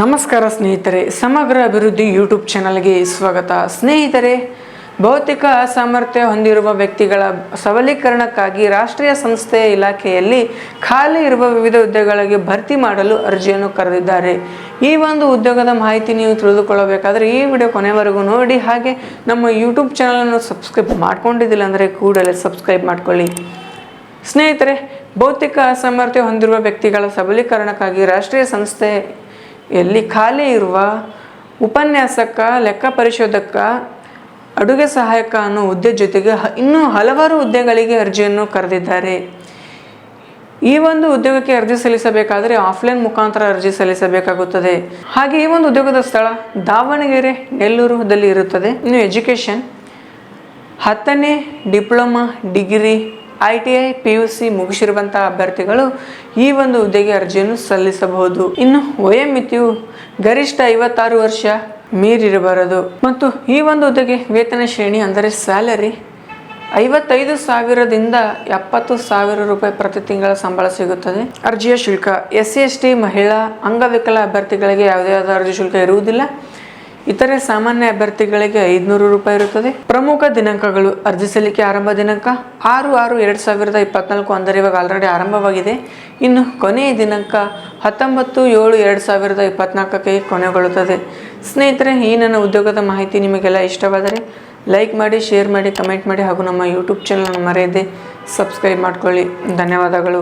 ನಮಸ್ಕಾರ ಸ್ನೇಹಿತರೆ, ಸಮಗ್ರ ಅಭಿವೃದ್ಧಿ ಯೂಟ್ಯೂಬ್ ಚಾನಲ್ಗೆ ಸ್ವಾಗತ. ಸ್ನೇಹಿತರೆ, ಭೌತಿಕ ಅಸಾಮರ್ಥ್ಯ ಹೊಂದಿರುವ ವ್ಯಕ್ತಿಗಳ ಸಬಲೀಕರಣಕ್ಕಾಗಿ ರಾಷ್ಟ್ರೀಯ ಸಂಸ್ಥೆಯ ಇಲಾಖೆಯಲ್ಲಿ ಖಾಲಿ ಇರುವ ವಿವಿಧ ಹುದ್ದೆಗಳಿಗೆ ಭರ್ತಿ ಮಾಡಲು ಅರ್ಜಿಯನ್ನು ಕರೆದಿದ್ದಾರೆ. ಈ ಒಂದು ಉದ್ಯೋಗದ ಮಾಹಿತಿ ನೀವು ತಿಳಿದುಕೊಳ್ಳಬೇಕಾದರೆ ಈ ವಿಡಿಯೋ ಕೊನೆವರೆಗೂ ನೋಡಿ. ಹಾಗೆ ನಮ್ಮ ಯೂಟ್ಯೂಬ್ ಚಾನಲನ್ನು ಸಬ್ಸ್ಕ್ರೈಬ್ ಮಾಡ್ಕೊಂಡಿದ್ದಿಲ್ಲ ಅಂದರೆ ಕೂಡಲೇ ಸಬ್ಸ್ಕ್ರೈಬ್ ಮಾಡ್ಕೊಳ್ಳಿ. ಸ್ನೇಹಿತರೆ, ಭೌತಿಕ ಅಸಾಮರ್ಥ್ಯ ಹೊಂದಿರುವ ವ್ಯಕ್ತಿಗಳ ಸಬಲೀಕರಣಕ್ಕಾಗಿ ರಾಷ್ಟ್ರೀಯ ಸಂಸ್ಥೆಯಲ್ಲಿ ಖಾಲಿ ಇರುವ ಉಪನ್ಯಾಸಕ, ಲೆಕ್ಕ ಪರಿಶೋಧಕ, ಅಡುಗೆ ಸಹಾಯಕ ಅನ್ನೋ ಹುದ್ದೆ ಜೊತೆಗೆ ಇನ್ನೂ ಹಲವಾರು ಹುದ್ದೆಗಳಿಗೆ ಅರ್ಜಿಯನ್ನು ಕರೆದಿದ್ದಾರೆ. ಈ ಒಂದು ಉದ್ಯೋಗಕ್ಕೆ ಅರ್ಜಿ ಸಲ್ಲಿಸಬೇಕಾದರೆ ಆಫ್ಲೈನ್ ಮುಖಾಂತರ ಅರ್ಜಿ ಸಲ್ಲಿಸಬೇಕಾಗುತ್ತದೆ. ಹಾಗೆ ಈ ಒಂದು ಉದ್ಯೋಗದ ಸ್ಥಳ ದಾವಣಗೆರೆ ನೆಲ್ಲೂರುದಲ್ಲಿ ಇರುತ್ತದೆ. ಇನ್ನು ಎಜುಕೇಷನ್ ಹತ್ತನೇ diploma degree I T I, P U C ಮುಗಿಸಿರುವಂತಹ ಅಭ್ಯರ್ಥಿಗಳು ಈ ಒಂದು ಹುದ್ದೆಗೆ ಅರ್ಜಿಯನ್ನು ಸಲ್ಲಿಸಬಹುದು. ಇನ್ನು ವಯೋಮಿತಿಯು ಗರಿಷ್ಠ ಐವತ್ತಾರು ವರ್ಷ ಮೀರಿರಬಾರದು. ಮತ್ತು ಈ ಒಂದು ಹುದ್ದೆಗೆ ವೇತನ ಶ್ರೇಣಿ ಅಂದರೆ ಸ್ಯಾಲರಿ ಐವತ್ತೈದು ಸಾವಿರದಿಂದ ಎಪ್ಪತ್ತು ಸಾವಿರ ರೂಪಾಯಿ ಪ್ರತಿ ತಿಂಗಳ ಸಂಬಳ ಸಿಗುತ್ತದೆ. ಅರ್ಜಿಯ ಶುಲ್ಕ ಎಸ್ ಸಿ ಎಸ್ ಟಿ ಮಹಿಳಾ, ಅಂಗವಿಕಲ ಅಭ್ಯರ್ಥಿಗಳಿಗೆ ಯಾವುದೇ ಆದ ಅರ್ಜಿ ಶುಲ್ಕ ಇರುವುದಿಲ್ಲ. ಇತರೆ ಸಾಮಾನ್ಯ ಅಭ್ಯರ್ಥಿಗಳಿಗೆ ಐದುನೂರು ರೂಪಾಯಿ ಇರುತ್ತದೆ. ಪ್ರಮುಖ ದಿನಾಂಕಗಳು ಅರ್ಜಿ ಸಲ್ಲಿಕೆ ಆರಂಭ ದಿನಾಂಕ ಆರು ಆರು ಎರಡು ಸಾವಿರದ ಇಪ್ಪತ್ನಾಲ್ಕು ಅಂದರೆ ಇವಾಗ ಆಲ್ರೆಡಿ ಆರಂಭವಾಗಿದೆ. ಇನ್ನು ಕೊನೆಯ ದಿನಾಂಕ ಹತ್ತೊಂಬತ್ತು ಏಳು ಎರಡು ಸಾವಿರದ ಇಪ್ಪತ್ನಾಲ್ಕಕ್ಕೆ ಕೊನೆಗೊಳ್ಳುತ್ತದೆ. ಸ್ನೇಹಿತರೆ, ಈ ನನ್ನ ಉದ್ಯೋಗದ ಮಾಹಿತಿ ನಿಮಗೆಲ್ಲ ಇಷ್ಟವಾದರೆ ಲೈಕ್ ಮಾಡಿ, ಶೇರ್ ಮಾಡಿ, ಕಮೆಂಟ್ ಮಾಡಿ ಹಾಗೂ ನಮ್ಮ ಯೂಟ್ಯೂಬ್ ಚಾನಲ್ ಮರೆಯದೆ ಸಬ್ಸ್ಕ್ರೈಬ್ ಮಾಡ್ಕೊಳ್ಳಿ. ಧನ್ಯವಾದಗಳು.